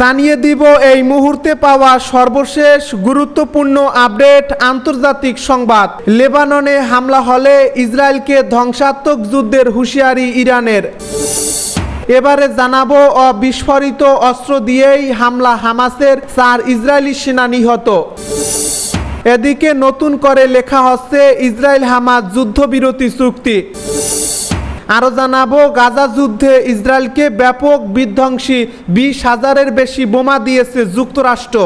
জানিয়ে দিব, এই মুহূর্তে পাওয়া সর্বশেষ গুরুত্বপূর্ণ আপডেট আন্তর্জাতিক সংবাদ। লেবাননে হামলা হলে ইসরায়েলকে ধ্বংসাত্মক যুদ্ধের হুঁশিয়ারি ইরানের। এবারে জানাব, অবিস্ফোরিত অস্ত্র দিয়েই হামলা হামাসের চার ইসরায়েলি সেনা নিহত। এদিকে নতুন করে লেখা হচ্ছে ইসরায়েল হামাস যুদ্ধবিরতি চুক্তি। আরও জানাব, গাজা যুদ্ধে ইসরায়েলকে ব্যাপক বিধ্বংসী বিশ হাজারের বেশি বোমা দিয়েছে যুক্তরাষ্ট্র।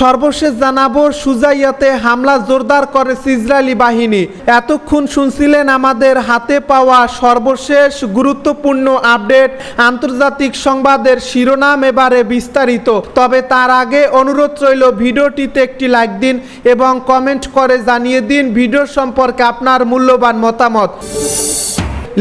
সর্বশেষ জানাব, সুজাইয়াতে হামলা জোরদার করেছে ইসরায়েলি বাহিনী। এতক্ষণ শুনছিলেন আমাদের হাতে পাওয়া সর্বশেষ গুরুত্বপূর্ণ আপডেট, আন্তর্জাতিক সংবাদের শিরোনাম এবারে বিস্তারিত। তবে তার আগে অনুরোধ রইল, ভিডিওটিতে একটি লাইক দিন এবং কমেন্ট করে জানিয়ে দিন ভিডিও সম্পর্কে আপনার মূল্যবান মতামত।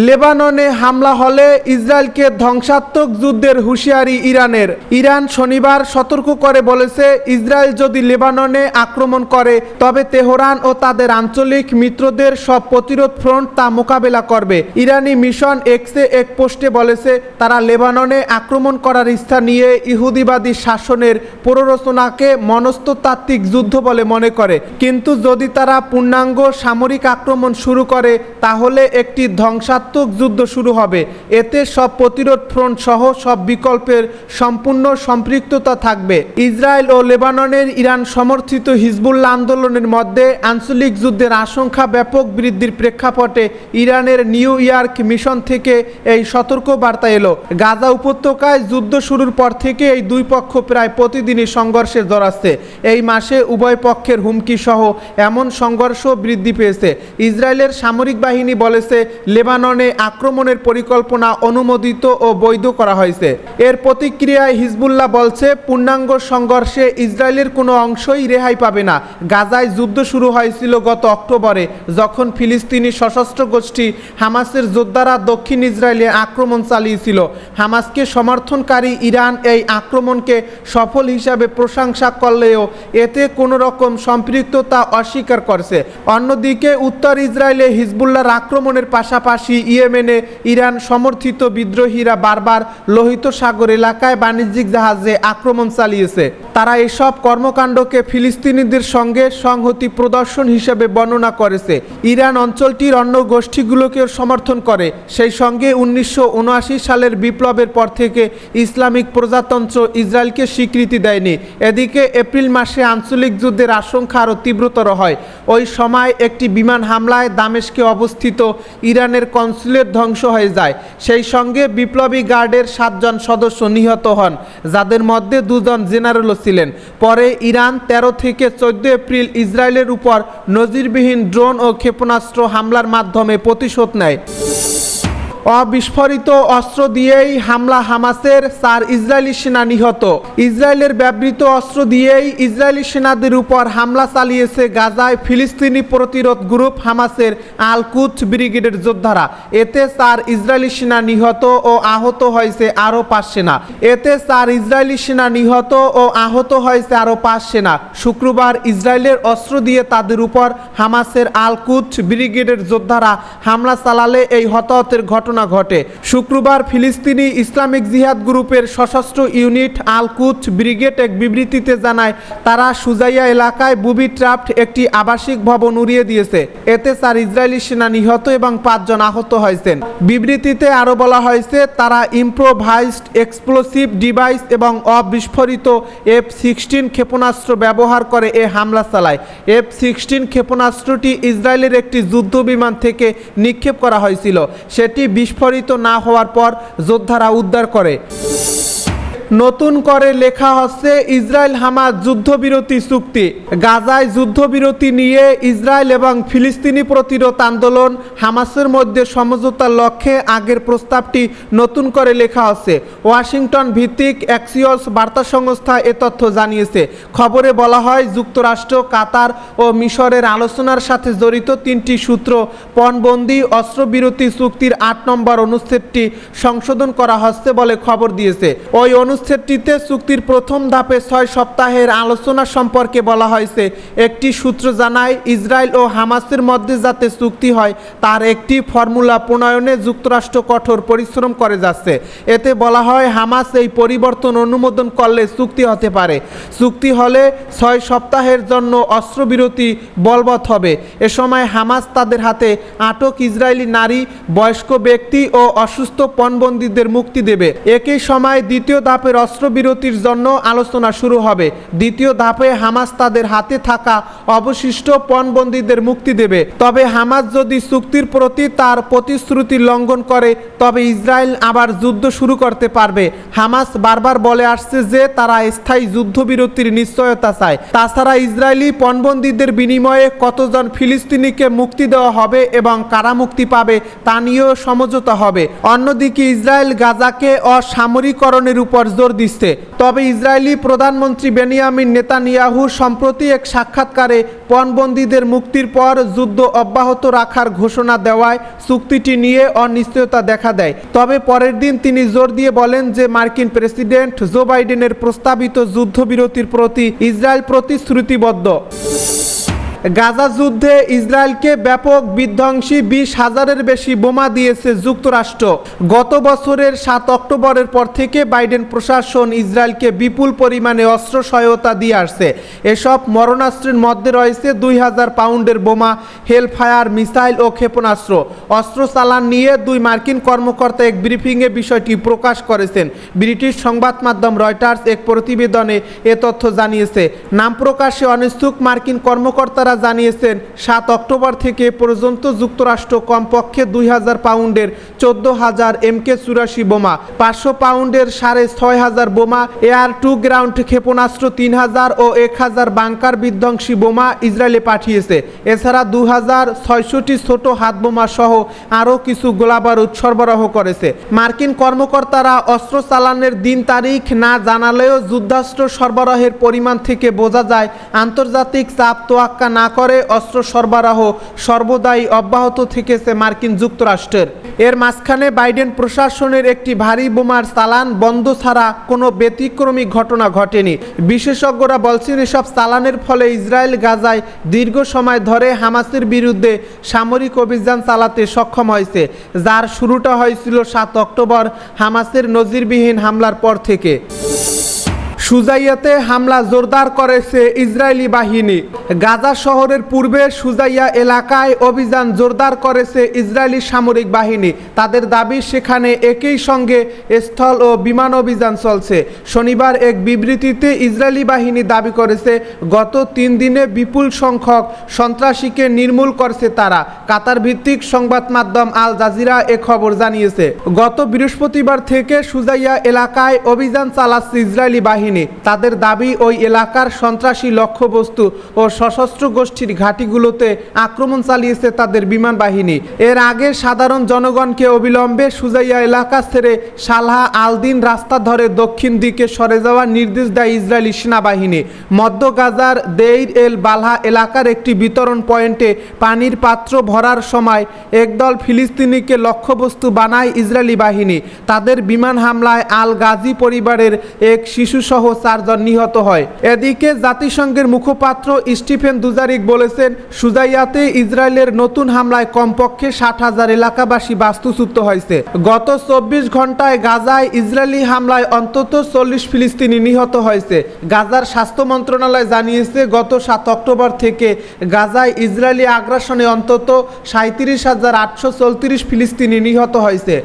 লেবাননে হামলা হলে ইসরায়েলকে ধ্বংসাত্মক যুদ্ধের হুঁশিয়ারি ইরানের। ইরান শনিবার সতর্ক করে বলেছে, ইসরায়েল যদি লেবাননে আক্রমণ করে, তবে তেহরান ও তাদের আঞ্চলিক মিত্রদের সব প্রতিরোধ ফ্রন্ট তা মোকাবেলা করবে। ইরানি মিশন এক্সে এক পোস্টে বলেছে, তারা লেবাননে আক্রমণ করার ইচ্ছা নিয়ে ইহুদিবাদী শাসনের প্ররোচনাকে মনস্ততাত্ত্বিক যুদ্ধ বলে মনে করে। কিন্তু যদি তারা পূর্ণাঙ্গ সামরিক আক্রমণ শুরু করে, তাহলে একটি ধ্বংসাত্মক যুদ্ধ শুরু হবে। এতে সব প্রতিরোধ ফ্রন্ট সহ সব বিকল্পের সম্পূর্ণ সম্পৃক্ততা থাকবে। ইসরায়েল ও লেবাননের ইরান সমর্থিত হিজবুল্লাহ আন্দোলনের মধ্যে আঞ্চলিক যুদ্ধের আশঙ্কা ব্যাপক বৃদ্ধির প্রেক্ষাপটে ইরানের নিউ ইয়র্ক মিশন থেকে এই সতর্ক বার্তা এলো। গাজা উপত্যকায় যুদ্ধ শুরুর পর থেকে এই দুই পক্ষ প্রায় প্রতিদিনই সংঘর্ষে জড়াচ্ছে। এই মাসে উভয় পক্ষের হুমকি সহ এমন সংঘর্ষ বৃদ্ধি পেয়েছে। ইসরায়েলের সামরিক বাহিনী বলেছে, লেবাননে আক্রমণের পরিকল্পনা অনুমোদিত ও বৈধ করা হয়েছে। এর প্রতিক্রিয়ায় হিজবুল্লাহ বলছে, পূর্ণাঙ্গ সংঘর্ষে ইসরায়েলের কোনো অংশই রেহাই পাবে না। গাজায় যুদ্ধ শুরু হয়েছিল গত অক্টোবরে, যখন ফিলিস্তিনি সশস্ত্র গোষ্ঠী হামাসের যোদ্ধারা দক্ষিণ ইসরায়েলে আক্রমণ চালিয়েছিল। হামাসকে সমর্থনকারী ইরান এই আক্রমণকে সফল হিসাবে প্রশংসা করলেও এতে কোনো রকম সম্পৃক্ততা অস্বীকার করছে। অন্যদিকে, উত্তর ইসরায়েলে হিজবুল্লাহর আক্রমণের পাশাপাশি ইয়েমেনে ইরান সমর্থিত বিদ্রোহীরা বারবার লোহিত সাগর এলাকায় বাণিজ্যিক জাহাজে আক্রমণ চালিয়েছে। তারা এসব কর্মকাণ্ডকে ফিলিস্তিনিদের সঙ্গে সংহতি প্রদর্শন হিসেবে বর্ণনা করেছে। ইরান অঞ্চলটির অন্য গোষ্ঠীগুলোকেও সমর্থন করে। সেই সঙ্গে উনিশশো সালের বিপ্লবের পর থেকে ইসলামিক প্রজাতন্ত্র ইসরায়েলকে স্বীকৃতি দেয়নি। এদিকে এপ্রিল মাসে আঞ্চলিক যুদ্ধের আশঙ্কা আরও তীব্রতর হয়। ওই সময় একটি বিমান হামলায় দামেশকে অবস্থিত ইরানের কনসুলেট ধ্বংস হয়ে যায়। সেই সঙ্গে বিপ্লবী গার্ডের সাতজন সদস্য নিহত হন, যাদের মধ্যে দুজন জেনারেলও ছিলেন পরে ইরান ১৩ থেকে চোদ্দ এপ্রিল ইসরায়েলের উপর নজিরবিহীন ড্রোন ও ক্ষেপণাস্ত্র হামলার মাধ্যমে প্রতিশোধ নেয়। অবিস্ফোরিত অস্ত্র দিয়েই হামলা হামাসের চার ইসরায়েলি সেনা নিহত। ইসরায়েলের ব্যবহৃত অস্ত্র দিয়েই ইসরায়েলি সেনাদের উপর হামলা চালিয়েছে গাজায় ফিলিস্তিনি প্রতিরোধ গ্রুপ হামাসের আলকুচ ব্রিগেডের যোদ্ধারা। এতে চার ইসরায়েলি সেনা নিহত ও আহত হয়েছে আরও পাঁচ সেনা। এতে চার ইসরায়েলি সেনা নিহত ও আহত হয়েছে আরও পাঁচ সেনা। শুক্রবার ইসরায়েলের অস্ত্র দিয়ে তাদের উপর হামাসের আল কুচ ব্রিগেডের যোদ্ধারা হামলা চালালে এই হতাহতের ঘটনা ঘটে। শুক্রবার ফিলিস্তিনি ইসলামিক জিহাদ গ্রুপের সশস্ত্র ইউনিট আল কুচ ব্রিগেড এক বিবৃতিতে জানায়, তারা সুজাইয়া এলাকায় বুবি ট্রাফট একটি আবাসিক ভবন উড়িয়ে দিয়েছে। এতে চার ইসরায়েলি সেনা নিহত এবং পাঁচজন আহত হয়েছেন। বিবৃতিতে আরও বলা হয়েছে, তারা ইম্প্রোভাইজড এক্সপ্লোসিভ ডিভাইস এবং অবিস্ফোরিত এফ সিক্সটিন ক্ষেপণাস্ত্র ব্যবহার করে এ হামলা চালায়। এফ সিক্সটিন ক্ষেপণাস্ত্রটি ইসরায়েলের একটি যুদ্ধ বিমান থেকে নিক্ষেপ করা হয়েছিল। সেটি বিস্ফোরিত না হওয়ার পর যোদ্ধারা উদ্ধার করে। নতুন করে লেখা হচ্ছে ইসরায়েল হামাস যুদ্ধবিরতি চুক্তি। গাজায় যুদ্ধবিরতি নিয়ে ইসরায়েল এবং ফিলিস্তিনি প্রতিরোধ আন্দোলন হামাসের মধ্যে সমঝোতার লক্ষ্যে আগের প্রস্তাবটি নতুন করে লেখা হচ্ছে। ওয়াশিংটন ভিত্তিক অ্যাক্সিওস বার্তা সংস্থা এ তথ্য জানিয়েছে। খবরে বলা হয়, যুক্তরাষ্ট্র, কাতার ও মিশরের আলোচনার সাথে জড়িত তিনটি সূত্র পণবন্দি অস্ত্রবিরতি চুক্তির আট নম্বর অনুচ্ছেদটি সংশোধন করা হচ্ছে বলে খবর দিয়েছে। ওই অনুচ্ছেদ অনুচ্ছেদটিতে চুক্তির প্রথম ধাপে ছয় সপ্তাহের আলোচনা সম্পর্কে বলা হয়েছে। একটি সূত্র জানায়, ইসরায়েল ও হামাসের মধ্যে যাতে চুক্তি হয়, তার একটি ফর্মুলা প্রণয়নে যুক্তরাষ্ট্র কঠোর পরিশ্রম করে যাচ্ছে। এতে বলা হয়, হামাস এই পরিবর্তন অনুমোদন করলে চুক্তি হতে পারে। চুক্তি হলে ছয় সপ্তাহের জন্য অস্ত্রবিরতি বলবৎ হবে। এ সময় হামাস তাদের হাতে আটক ইসরায়েলি নারী, বয়স্ক ব্যক্তি ও অসুস্থ পণবন্দীদের মুক্তি দেবে। একই সময় দ্বিতীয় ধাপের অস্ত্রবিরতির জন্য আলোচনা শুরু হবে। দ্বিতীয় ধাপে হামাস তাদের হাতে থাকা অবশিষ্ট পণবন্দীদের মুক্তি দেবে। তবে হামাস যদি চুক্তির প্রতি তার প্রতিশ্রুতি লঙ্ঘন করে, তবে ইসরায়েল আবার যুদ্ধ শুরু করতে পারবে। হামাস বারবার বলে আসছে যে তারা স্থায়ী যুদ্ধবিরতির নিশ্চয়তা চায়। তাছাড়া ইসরায়েলি পণবন্দীদের বিনিময়ে কতজন ফিলিস্তিনিকে মুক্তি দেওয়া হবে এবং কারা মুক্তি পাবে, তা নিয়েও সমঝোতা হবে। অন্যদিকে ইসরায়েল গাজাকে অসামরিকরণের উপর জোর দিচ্ছে। তবে ইসরায়েলি প্রধানমন্ত্রী বেনিয়ামিন নেতানিয়াহু সম্প্রতি এক সাক্ষাৎকারে পণবন্দীদের মুক্তির পর যুদ্ধ অব্যাহত রাখার ঘোষণা দেওয়ায় চুক্তিটি নিয়ে অনিশ্চয়তা দেখা দেয়। তবে পরের দিন তিনি জোর দিয়ে বলেন যে মার্কিন প্রেসিডেন্ট জো বাইডেনের প্রস্তাবিত যুদ্ধবিরতির প্রতি ইসরায়েল প্রতিশ্রুতিবদ্ধ। গাজা যুদ্ধে ইসরায়েলকে ব্যাপক বিধ্বংসী বিশ হাজারের বেশি বোমা দিয়েছে যুক্তরাষ্ট্র। গত বছরের সাত অক্টোবরের পর থেকে বাইডেন প্রশাসন ইসরায়েলকে বিপুল পরিমাণে অস্ত্র সহায়তা দিয়ে আসছে। এসব মরণাস্ত্রের মধ্যে রয়েছে দুই হাজার পাউন্ডের বোমা, হেলফায়ার, মিসাইল ও ক্ষেপণাস্ত্র। অস্ত্র চালান নিয়ে দুই মার্কিন কর্মকর্তা এক ব্রিফিংয়ে বিষয়টি প্রকাশ করেছেন। ব্রিটিশ সংবাদ মাধ্যম রয়টার্স এক প্রতিবেদনে এ তথ্য জানিয়েছে। নাম প্রকাশে অনিচ্ছুক মার্কিন কর্মকর্তারা জানিয়েছেন, সাত অক্টোবর থেকে পর্যন্ত যুক্তরাষ্ট্র কমপক্ষে দুই হাজার পাউন্ডের চোদ্দ হাজার এমকে চুরাশি বোমা, পাঁচশো পাউন্ডের সাড়ে ছয় হাজার বোমা, এয়ার টু গ্রাউন্ড ক্ষেপণাস্ত্র তিন হাজার ও এক হাজার বাংকার বিধ্বংসী বোমা ইসরায়েলে পাঠিয়েছে। এছাড়া দু হাজার ছয়শটি ছোট হাত বোমা সহ আরও কিছু গোলাবারুদ সরবরাহ করেছে। মার্কিন কর্মকর্তারা অস্ত্র চালানের দিন তারিখ না জানালেও যুদ্ধাস্ত্র সরবরাহের পরিমাণ থেকে বোঝা যায়, আন্তর্জাতিক চাপ তোয়াক্কা না করে অস্ত্র সরবরাহ সর্বদাই অব্যাহত থেকেছে মার্কিন যুক্তরাষ্ট্রের। এর মাঝখানে বাইডেন প্রশাসনের একটি ভারী বোমার চালান বন্ধ ছাড়া কোনো ব্যতিক্রমী ঘটনা ঘটেনি। বিশেষজ্ঞরা বলছেন, এসব চালানের ফলে ইসরায়েল গাজায় দীর্ঘ সময় ধরে হামাসের বিরুদ্ধে সামরিক অভিযান চালাতে সক্ষম হয়েছে। যার শুরুটা হয়েছিল সাত অক্টোবর হামাসের নজিরবিহীন হামলার পর থেকে। সুজাইয়াতে হামলা জোরদার করেছে ইসরায়েলি বাহিনী। গাজা শহরের পূর্বে সুজাইয়া এলাকায় অভিযান জোরদার করেছে ইসরায়েলি সামরিক বাহিনী। তাদের দাবি, সেখানে একই সঙ্গে স্থল ও বিমান অভিযান চলছে। শনিবার এক বিবৃতিতে ইসরায়েলি বাহিনী দাবি করেছে, গত তিন দিনে বিপুল সংখ্যক সন্ত্রাসীকে নির্মূল করছে তারা। কাতার ভিত্তিক সংবাদ মাধ্যম আল জাজিরা এ খবর জানিয়েছে। গত বৃহস্পতিবার থেকে সুজাইয়া এলাকায় অভিযান চালাচ্ছে ইসরায়েলি বাহিনী। তাদের দাবি, ওই এলাকার সন্ত্রাসী লক্ষ্যবস্তু ও সশস্ত্র গোষ্ঠীর ঘাঁটিগুলোতে আক্রমণ চালিয়েছে তাদের বিমান বাহিনী। এর আগে সাধারণ জনগণকে অবিলম্বে সুজাইয়া এলাকা ছেড়ে সালহা আলদিন রাস্তা ধরে দক্ষিণ দিকে সরে যাওয়ার নির্দেশ দেয় ইসরায়েলি সেনাবাহিনী। মধ্য গাজার দেইর এল বালহা এলাকার একটি বিতরণ পয়েন্টে পানির পাত্র ভরার সময় একদল ফিলিস্তিনিকে লক্ষ্যবস্তু বানায় ইসরায়েলি বাহিনী। তাদের বিমান হামলায় আল গাজী পরিবারের এক শিশুসহ চারজন নিহত হয়। এদিকে জাতিসংঘের মুখপাত্র স্টিফেন দুজারিক বলেছেন, সুজাইয়াতে ইসরায়েলের নতুন হামলায় কমপক্ষে ষাট হাজার এলাকাবাসী বাস্তুচ্যুত হয়েছে। গত চব্বিশ ঘন্টায় গাজায় ইসরায়েলি হামলায় অন্তত চল্লিশ ফিলিস্তিনি নিহত হয়েছে। গাজার স্বাস্থ্য মন্ত্রণালয় জানিয়েছে, গত সাত অক্টোবর থেকে গাজায় ইসরায়েলি আগ্রাসনে অন্তত সাঁত্রিশ হাজার আটশো ফিলিস্তিনি নিহত হয়েছে।